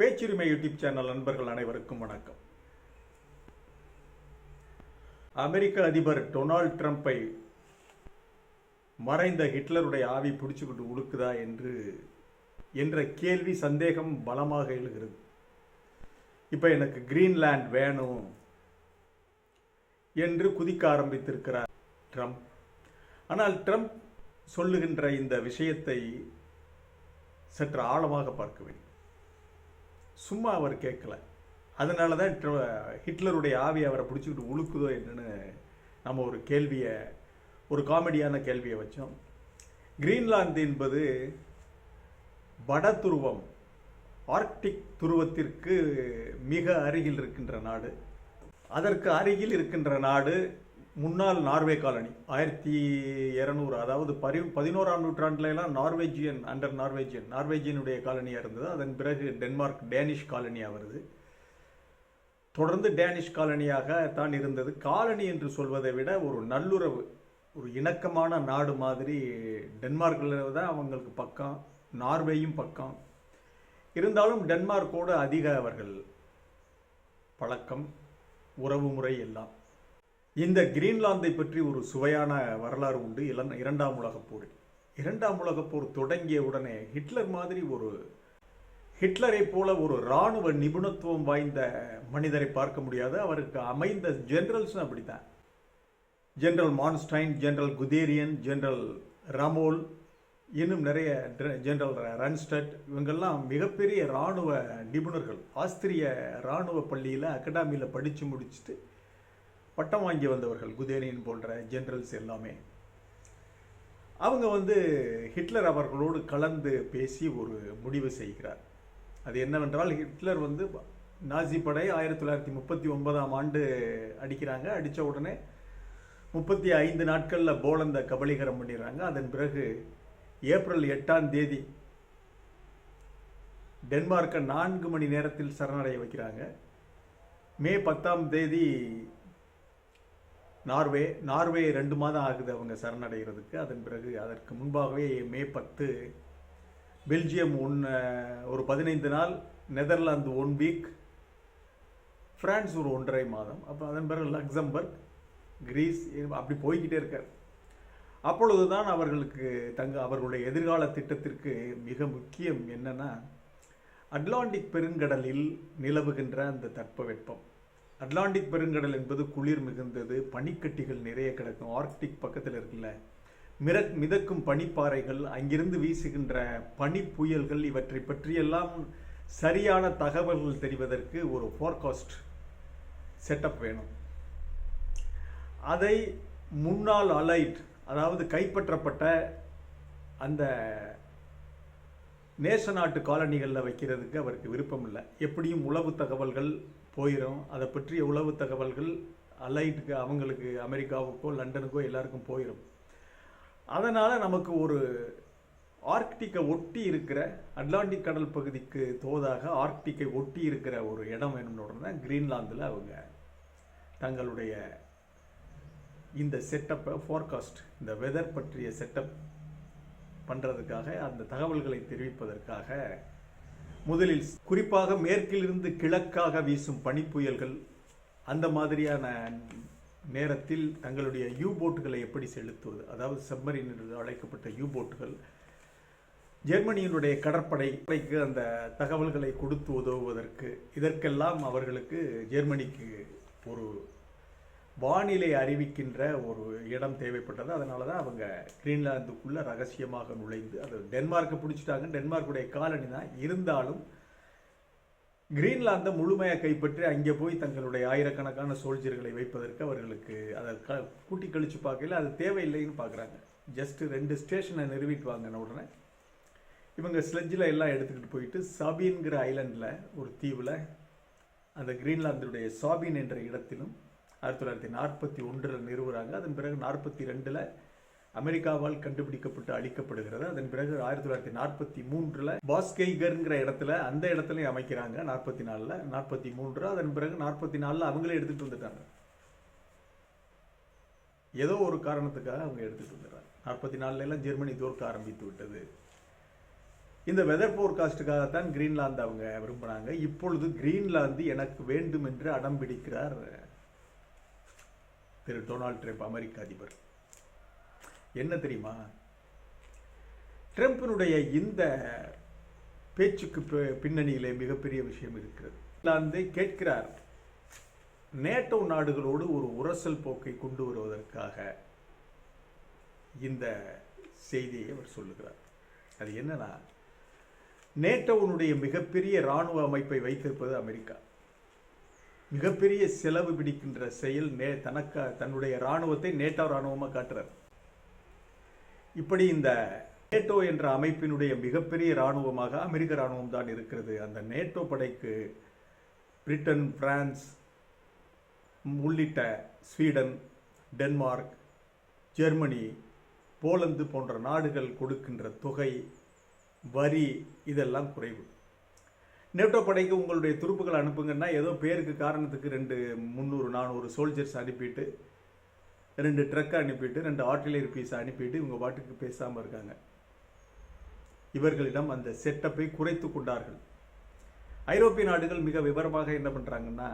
பேச்சுரிமை YouTube channel நண்பர்கள் அனைவருக்கும் வணக்கம். அமெரிக்க அதிபர் டொனால்ட் ட்ரம்ப்பை மறைந்த ஹிட்லருடைய ஆவி பிடிச்சுக்கிட்டு உடுக்குதா என்று என்ற கேள்வி சந்தேகம் பலமாக எழுகிறது. இப்போ எனக்கு கிரீன்லேண்ட் வேணும் என்று குதிக்க ஆரம்பித்திருக்கிறார் ட்ரம்ப். ஆனால் ட்ரம்ப் சொல்லுகின்ற இந்த விஷயத்தை சற்று ஆழமாக பார்க்க வேண்டும். சும்மா அவர் கேட்கல. அதனால தான் ஹிட்லருடைய ஆவி அவரை பிடிச்சிக்கிட்டு உழுக்குதோ என்னன்னு நம்ம ஒரு கேள்வியை ஒரு காமெடியான கேள்வியை வச்சோம். கிரீன்லாந்து என்பது வட துருவம் ஆர்க்டிக் துருவத்திற்கு மிக அருகில் இருக்கின்ற நாடு. அதற்கு அருகில் இருக்கின்ற நாடு முன்னாள் நார்வே காலனி ஆயிரத்தி இரநூறு அதாவது பரி பதினோராம் நூற்றாண்டுல நார்வேஜியன் அண்டர் நார்வேஜியன் நார்வேஜியனுடைய காலனியாக இருந்தது. அதன் பிறகு டென்மார்க் டேனிஷ் காலனியாக வருது. தொடர்ந்து டேனிஷ் காலனியாக தான் இருந்தது. காலனி என்று சொல்வதை விட ஒரு நல்லுறவு ஒரு இணக்கமான நாடு மாதிரி டென்மார்க்கில் தான் அவங்களுக்கு பக்கம் நார்வேயும் பக்கம். இருந்தாலும் டென்மார்க்கோடு அதிக அவர்கள் பழக்கம் உறவு முறை எல்லாம். இந்த கிரீன்லாந்தை பற்றி ஒரு சுவையான வரலாறு உண்டு. இளம் இரண்டாம் உலகப் போரில் இரண்டாம் உலகப் போர் தொடங்கிய உடனே ஹிட்லர் மாதிரி ஒரு ஹிட்லரை போல ஒரு இராணுவ நிபுணத்துவம் வாய்ந்த மனிதரை பார்க்க முடியாது. அவருக்கு அமைந்த ஜெனரல்ஸும் அப்படித்தான். General Manstein general Guderian general Rommel இன்னும் நிறைய ஜென்ரல் ரன்ஸ்டட் இவங்கெல்லாம் மிகப்பெரிய இராணுவ நிபுணர்கள். ஆஸ்திரிய இராணுவ பள்ளியில் அகாடமியில் படித்து முடிச்சுட்டு பட்டம் வாங்கி வந்தவர்கள் குதேரியன் போன்ற ஜென்ரல்ஸ் எல்லாமே. அவங்க வந்து ஹிட்லர் அவர்களோடு கலந்து பேசி ஒரு முடிவு செய்கிறார். அது என்னவென்றால் ஹிட்லர் வந்து நாசி படை ஆயிரத்தி தொள்ளாயிரத்தி முப்பத்தி ஒன்பதாம் ஆண்டு அடிக்கிறாங்க. அடித்த உடனே முப்பத்தி ஐந்து நாட்களில் போலந்த கபலீகரம் பண்ணிடுறாங்க. அதன் பிறகு ஏப்ரல் எட்டாம் தேதி டென்மார்க்கை நான்கு மணி நேரத்தில் சரணடைய வைக்கிறாங்க. மே பத்தாம் தேதி நார்வே நார்வே ரெண்டு மாதம் ஆகுது அவங்க சரணடைகிறதுக்கு. அதன் பிறகு அதற்கு முன்பாகவே மே பத்து பெல்ஜியம் ஒன்று ஒரு பதினைந்து நாள் நெதர்லாந்து ஒன் வீக் ஃப்ரான்ஸ் ஒரு ஒன்றரை மாதம். அப்போ அதன் பிறகு லக்சம்பர்க் கிரீஸ் அப்படி போய்கிட்டே இருக்கார். அப்பொழுதுதான் அவர்களுக்கு தங்க அவர்களுடைய எதிர்கால திட்டத்திற்கு மிக முக்கியம் என்னென்னா அட்லாண்டிக் பெருங்கடலில் நிலவுகின்ற அந்த தட்பவெப்பம். அட்லாண்டிக் பெருங்கடல் என்பது குளிர் மிகுந்தது பனிக்கட்டிகள் நிறைய கிடக்கும். ஆர்க்டிக் பக்கத்தில் இருக்குல்ல மிர மிதக்கும் பனிப்பாறைகள் அங்கிருந்து வீசுகின்ற பனி புயல்கள் இவற்றை பற்றியெல்லாம் சரியான தகவல்கள் தெரிவதற்கு ஒரு ஃபோர்காஸ்ட் செட்டப் வேணும். அதை முன்னாள் அலைட் அதாவது கைப்பற்றப்பட்ட அந்த நேச நாட்டு காலனிகளில் வைக்கிறதுக்கு அவருக்கு விருப்பம் இல்லை எப்படியும் உளவு தகவல்கள் போயிடும் அதை பற்றிய உளவு தகவல்கள் அலைட்டுக்கு அவங்களுக்கு அமெரிக்காவுக்கோ லண்டனுக்கோ எல்லாருக்கும் போயிடும் அதனால் நமக்கு ஒரு ஆர்க்டிக்கை ஒட்டி இருக்கிற அட்லாண்டிக் கடல் பகுதிக்கு தோதாக ஆர்க்டிக்கை ஒட்டி இருக்கிற ஒரு இடம் வேணும்னு உடனே கிரீன்லாந்தில் அவங்க தங்களுடைய இந்த செட்டப்பை ஃபோர்காஸ்ட் இந்த வெதர் பற்றிய செட்டப் பண்ணுறதுக்காக அந்த தகவல்களை தெரிவிப்பதற்காக முதலில் குறிப்பாக மேற்கிலிருந்து கிழக்காக வீசும் பனிப்புயல்கள் அந்த மாதிரியான நேரத்தில் தங்களுடைய யூ போட்டுகளை எப்படி செலுத்துவது? அதாவது சப்மரீன் என்று அழைக்கப்பட்ட யூ போட்டுகள் ஜெர்மனியினுடைய கடற்படைக்கு அந்த தகவல்களை கொடுத்து உதவுவதற்கு இதற்கெல்லாம் அவர்களுக்கு ஜெர்மனிக்கு ஒரு வானிலை அறிவிக்கின்ற ஒரு இடம் தேவைப்பட்டது. அதனால தான் அவங்க கிரீன்லாந்துக்குள்ளே ரகசியமாக நுழைந்து அது டென்மார்க்கை பிடிச்சிட்டாங்க. டென்மார்க்குடைய காலனி தான். இருந்தாலும் கிரீன்லாந்தை முழுமையாக கைப்பற்றி அங்கே போய் தங்களுடைய ஆயிரக்கணக்கான சோல்ஜர்களை வைப்பதற்கு அவர்களுக்கு அதை க கூட்டி கழித்து பார்க்கல அது தேவையில்லைன்னு பார்க்குறாங்க. ஜஸ்ட் ரெண்டு ஸ்டேஷனை நிறுவிட்டு வாங்கின உடனே இவங்க ஸ்லெட்ஜில் எல்லாம் எடுத்துக்கிட்டு போயிட்டு சாபின்கிற ஐலண்டில் ஒரு தீவில் அந்த கிரீன்லாந்துடைய சாபின் என்ற இடத்திலும் ஆயிரத்தி தொள்ளாயிரத்தி நாற்பத்தி ஒன்றில் நிறுவுறாங்க அதன் பிறகு நாற்பத்தி ரெண்டில் அமெரிக்காவால் கண்டுபிடிக்கப்பட்டு அழிக்கப்படுகிறது. அதன் பிறகு ஆயிரத்தி தொள்ளாயிரத்தி நாற்பத்தி மூன்றில் பாஸ்கெய்கர்ங்கிற இடத்துல அந்த இடத்துலையும் அமைக்கிறாங்க நாற்பத்தி நாலில். நாற்பத்தி மூன்று அதன் பிறகு நாற்பத்தி நாலில் அவங்களே எடுத்துகிட்டு வந்துட்டாங்க. ஏதோ ஒரு காரணத்துக்காக அவங்க எடுத்துகிட்டு வந்துடுறாங்க. நாற்பத்தி நாலுலாம் எல்லாம் ஜெர்மனி தோற்க ஆரம்பித்து விட்டது. இந்த வெதர் போர்காஸ்டுக்காகத்தான் கிரீன்லாந்து அவங்க விரும்பினாங்க. இப்பொழுது கிரீன்லாந்து எனக்கு வேண்டும் என்று அடம் பிடிக்கிறார். திரு டொனால்ட் ட்ரம்ப் அமெரிக்க அதிபர். என்ன தெரியுமா? ட்ரம்ப்பினுடைய இந்த பேச்சுக்கு பின்னணியிலே மிகப்பெரிய விஷயம் இருக்கிறது. வந்து கேட்கிறார் நேட்டோ நாடுகளோடு ஒரு உரசல் போக்கை கொண்டு வருவதற்காக இந்த செய்தியை அவர் சொல்லுகிறார். அது என்னன்னா நேட்டோனுடைய மிகப்பெரிய இராணுவ அமைப்பை வைத்திருப்பது அமெரிக்கா. மிகப்பெரிய செலவு பிடிக்கின்ற செயல் நே தனக்க தன்னுடைய இராணுவத்தை நேட்டோ இராணுவமாக காட்டுறார். இப்படி இந்த நேட்டோ என்ற அமைப்பினுடைய மிகப்பெரிய இராணுவமாக அமெரிக்க இராணுவம் தான் இருக்கிறது. அந்த நேட்டோ படைக்கு பிரிட்டன் பிரான்ஸ் உள்ளிட்ட ஸ்வீடன் டென்மார்க் ஜெர்மனி போலந்து போன்ற நாடுகள் கொடுக்கின்ற தொகை வரி இதெல்லாம் குறைவு. நேட்டோ படைக்கு உங்களுடைய துருப்புகள் அனுப்புங்கன்னா ஏதோ பேருக்கு காரணத்துக்கு ரெண்டு முந்நூறு நானூறு சோல்ஜர்ஸ் அனுப்பிட்டு ரெண்டு ட்ரக் அனுப்பிட்டு ரெண்டு ஆர்டிலரி பீஸ் அனுப்பிட்டு இவங்க பாட்டுக்கு பேசாமல் இருக்காங்க. இவர்களிடம் அந்த செட்டப்பை குறைத்து கொண்டார்கள். ஐரோப்பிய நாடுகள் மிக விவரமாக என்ன பண்ணுறாங்கன்னா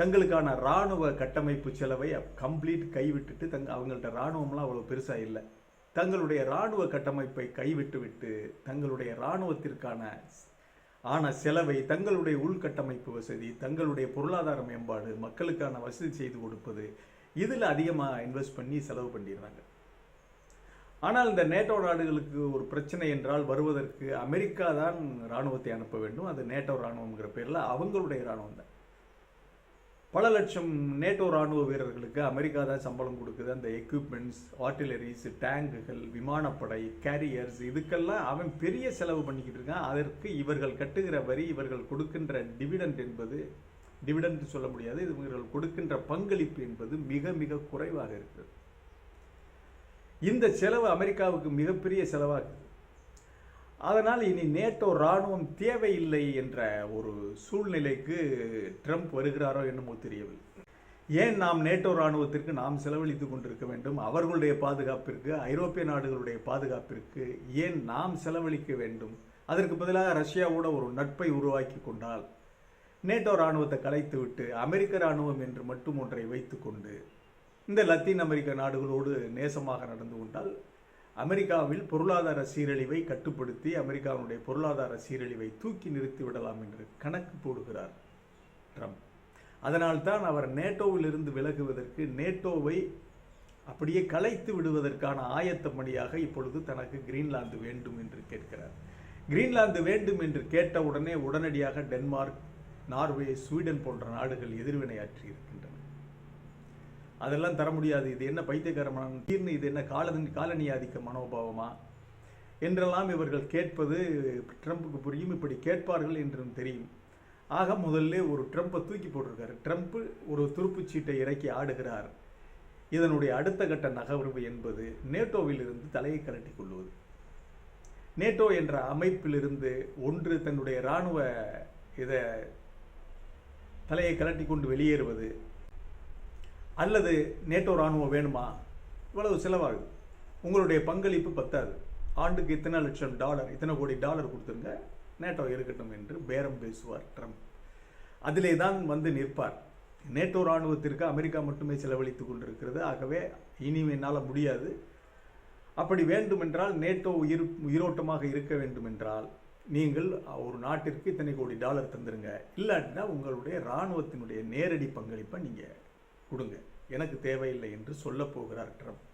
தங்களுக்கான இராணுவ கட்டமைப்பு செலவை கம்ப்ளீட் கைவிட்டுட்டு தங்க அவங்கள்ட்ட இராணுவம்லாம் அவ்வளோ பெருசாக இல்லை. தங்களுடைய இராணுவ கட்டமைப்பை கைவிட்டு விட்டு தங்களுடைய இராணுவத்திற்கான ஆன செலவை தங்களுடைய உள்கட்டமைப்பு வசதி தங்களுடைய பொருளாதார மேம்பாடு மக்களுக்கான வசதி செய்து கொடுப்பது இதில் அதிகமாக இன்வெஸ்ட் பண்ணி செலவு பண்ணிடுறாங்க. ஆனால் இந்த நேட்டோ நாடுகளுக்கு ஒரு பிரச்சனை என்றால் வருவதற்கு அமெரிக்கா தான் இராணுவத்தை அனுப்ப வேண்டும். அது நேட்டோ இராணுவங்கிற பேரில் அவங்களுடைய இராணுவம் தான். பல லட்சம் நேட்டோ ராணுவ வீரர்களுக்கு அமெரிக்கா தான் சம்பளம் கொடுக்குது. அந்த எக்யூப்மெண்ட்ஸ் ஆர்டிலரிஸ் டேங்குகள் விமானப்படை கேரியர்ஸ் இதுக்கெல்லாம் அவன் பெரிய செலவு பண்ணிக்கிட்டு இருக்கான். அதற்கு இவர்கள் கட்டுகிற வரி இவர்கள் கொடுக்கின்ற டிவிடெண்ட் என்பது டிவிடெண்ட் சொல்ல முடியாது. இது இவர்கள் கொடுக்கின்ற பங்களிப்பு என்பது மிக மிக குறைவாக இருக்கிறது. இந்த செலவு அமெரிக்காவுக்கு மிகப்பெரிய செலவாகுது. அதனால் இனி நேட்டோ ராணுவம் தேவையில்லை என்ற ஒரு சூழ்நிலைக்கு ட்ரம்ப் வருகிறாரோ என்னமோ தெரியவில்லை. ஏன் நாம் நேட்டோ ராணுவத்திற்கு நாம் செலவழித்து கொண்டிருக்க வேண்டும்? அவர்களுடைய பாதுகாப்பிற்கு ஐரோப்பிய நாடுகளுடைய பாதுகாப்பிற்கு ஏன் நாம் செலவழிக்க வேண்டும்? அதற்கு பதிலாக ரஷ்யாவோட ஒரு நட்பை உருவாக்கி கொண்டால் நேட்டோ ராணுவத்தை கலைத்துவிட்டு அமெரிக்க ராணுவம் என்று மட்டும் ஒன்றை வைத்துக்கொண்டு இந்த லத்தீன் அமெரிக்க நாடுகளோடு நேசமாக நடந்து கொண்டால் அமெரிக்காவில் பொருளாதார சீரழிவை கட்டுப்படுத்தி அமெரிக்காவுடைய பொருளாதார சீரழிவை தூக்கி நிறுத்தி விடலாம் என்று கணக்கு போடுகிறார் ட்ரம்ப். அதனால்தான் அவர் நேட்டோவிலிருந்து விலகுவதற்கு நேட்டோவை அப்படியே கலைத்து விடுவதற்கான ஆயத்த மணியாக இப்பொழுது தனக்கு கிரீன்லாந்து வேண்டும் என்று கேட்கிறார். கிரீன்லாந்து வேண்டும் என்று கேட்ட உடனே உடனடியாக டென்மார்க் நார்வே ஸ்வீடன் போன்ற நாடுகள் எதிர்வினையாற்றி இருக்கின்றன. அதெல்லாம் தர முடியாது. இது என்ன பைத்தியகாரமான தீர்னு இது என்ன காலனி காலனி ஆதிக்க மனோபாவமா? என்றெல்லாம் இவர்கள் கேட்பது ட்ரம்ப்புக்கு புரியும். இப்படி கேட்பார்கள் என்றும் தெரியும். ஆக முதல்ல ஒரு ட்ரம்ப்பை தூக்கி போட்டிருக்காரு. ட்ரம்ப் ஒரு துருப்புச்சீட்டை இறக்கி ஆடுகிறார். இதனுடைய அடுத்த கட்ட நகர்வு என்பது நேட்டோவிலிருந்து தலையை கலட்டி கொள்வது. நேட்டோ என்ற அமைப்பிலிருந்து ஒன்று தன்னுடைய இராணுவ இதை தலையை கலட்டி கொண்டு வெளியேறுவது. அல்லது நேட்டோ ராணுவம் வேணுமா? இவ்வளவு செலவாகுது உங்களுடைய பங்களிப்பு பத்தாது. ஆண்டுக்கு இத்தனை லட்சம் டாலர் இத்தனை கோடி டாலர் கொடுத்துருங்க. நேட்டோ இருக்கட்டும் என்று பேரம் பேசுவார் ட்ரம்ப். அதிலே தான் வந்து நிற்பார். நேட்டோ ராணுவத்திற்கு அமெரிக்கா மட்டுமே செலவழித்து கொண்டிருக்கிறது. ஆகவே இனி என்னால் முடியாது. அப்படி வேண்டுமென்றால் நேட்டோ உயிர் உயிரோட்டமாக இருக்க வேண்டுமென்றால் நீங்கள் ஒரு நாட்டிற்கு இத்தனை கோடி டாலர் தந்துருங்க. இல்லாட்டினா உங்களுடைய இராணுவத்தினுடைய நேரடி பங்களிப்பை நீங்கள் கொடுங்க. எனக்கு தேவையில்லை என்று சொல்லப் போகிறார் ட்ரம்ப்.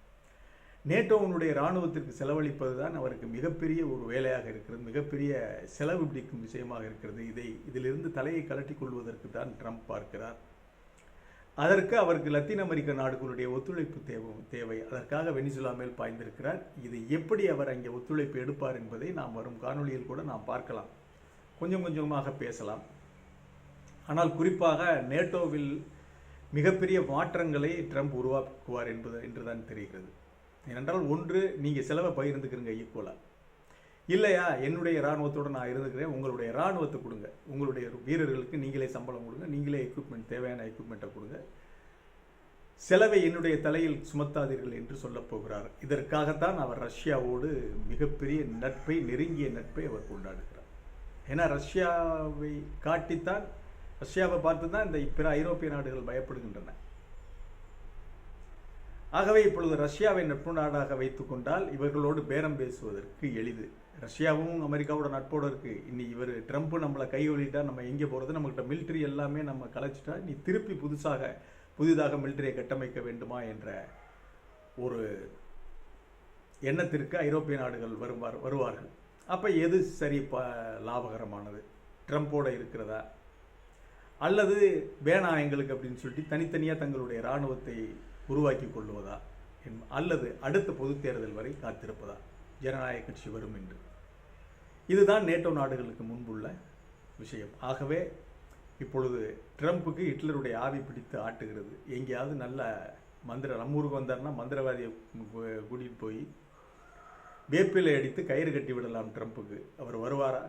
நேட்டோவனுடைய இராணுவத்திற்கு செலவழிப்பது தான் அவருக்கு மிகப்பெரிய ஒரு வேலையாக இருக்கிறது மிகப்பெரிய செலவு பிடிக்கும் விஷயமாக இருக்கிறது. இதை இதிலிருந்து தலையை கலட்டி கொள்வதற்கு தான் ட்ரம்ப் பார்க்கிறார். அதற்கு அவருக்கு லத்தீன் அமெரிக்க நாடுகளுடைய ஒத்துழைப்பு தேவை தேவை. அதற்காக வெனிசுலா மேல் பாய்ந்திருக்கிறார். இது எப்படி அவர் அங்கே ஒத்துழைப்பு எடுப்பார் என்பதை நாம் வரும் காணொளியில் கூட நாம் பார்க்கலாம். கொஞ்சம் கொஞ்சமாக பேசலாம். ஆனால் குறிப்பாக நேட்டோவில் மிகப்பெரிய மாற்றங்களை ட்ரம்ப் உருவாக்குவார் என்பது என்றுதான் தெரிகிறது. ஏனென்றால் ஒன்று நீங்கள் செலவை பகிர்ந்துக்கிறீங்க ஈக்குவலாக இல்லையா என்னுடைய இராணுவத்தோடு நான் இருந்துக்கிறேன் உங்களுடைய இராணுவத்தை கொடுங்க. உங்களுடைய வீரர்களுக்கு நீங்களே சம்பளம் கொடுங்க நீங்களே எக்யூப்மெண்ட் தேவையான எக்யூப்மெண்ட்டை கொடுங்க. செலவை என்னுடைய தலையில் சுமத்தாதீர்கள் என்று சொல்லப் போகிறார். இதற்காகத்தான் அவர் ரஷ்யாவோடு மிகப்பெரிய நட்பை நெருங்கிய நட்பை அவர் கொண்டாடுகிறார். ஏன்னா ரஷ்யாவை காட்டித்தான் ரஷ்யாவை பார்த்து தான் இந்த பிற ஐரோப்பிய நாடுகள் பயப்படுகின்றன. ஆகவே இப்பொழுது ரஷ்யாவை நட்பு நாடாக வைத்துக்கொண்டால் இவர்களோடு பேரம் பேசுவதற்கு எளிது. ரஷ்யாவும் அமெரிக்காவோட நட்போடு இருக்கு. இனி இவர் ட்ரம்ப் நம்மளை கையொழிட்டா நம்ம எங்கே போகிறது நம்மகிட்ட மிலிட்ரி எல்லாமே நம்ம கலைச்சிட்டா நீ திருப்பி புதுசாக புதிதாக மிலிட்டரியை கட்டமைக்க வேண்டுமா என்ற ஒரு எண்ணத்திற்கு ஐரோப்பிய நாடுகள் வருவார் வருவார்கள். அப்போ எது சரி ப லாபகரமானது? ட்ரம்ப்போட இருக்கிறதா? அல்லது வேணாம் எங்களுக்கு அப்படின்னு சொல்லிட்டு தனித்தனியாக தங்களுடைய இராணுவத்தை உருவாக்கி கொள்வதா என்- அல்லது அடுத்த பொதுத் தேர்தல் வரை காத்திருப்பதா? ஜனநாயக கட்சி வரும் என்று. இதுதான் நேட்டோ நாடுகளுக்கு முன்புள்ள விஷயம். ஆகவே இப்பொழுது ட்ரம்ப்புக்கு ஹிட்லருடைய ஆவி பிடித்து ஆட்டுகிறது. எங்கேயாவது நல்ல மந்திர நம்ம ஊருக்கு வந்தார்னா மந்திரவாதியை கூட்டிகிட்டு போய் வேப்பிலை அடித்து கயிறு கட்டி விடலாம் ட்ரம்ப்புக்கு அவர் வருவாரா?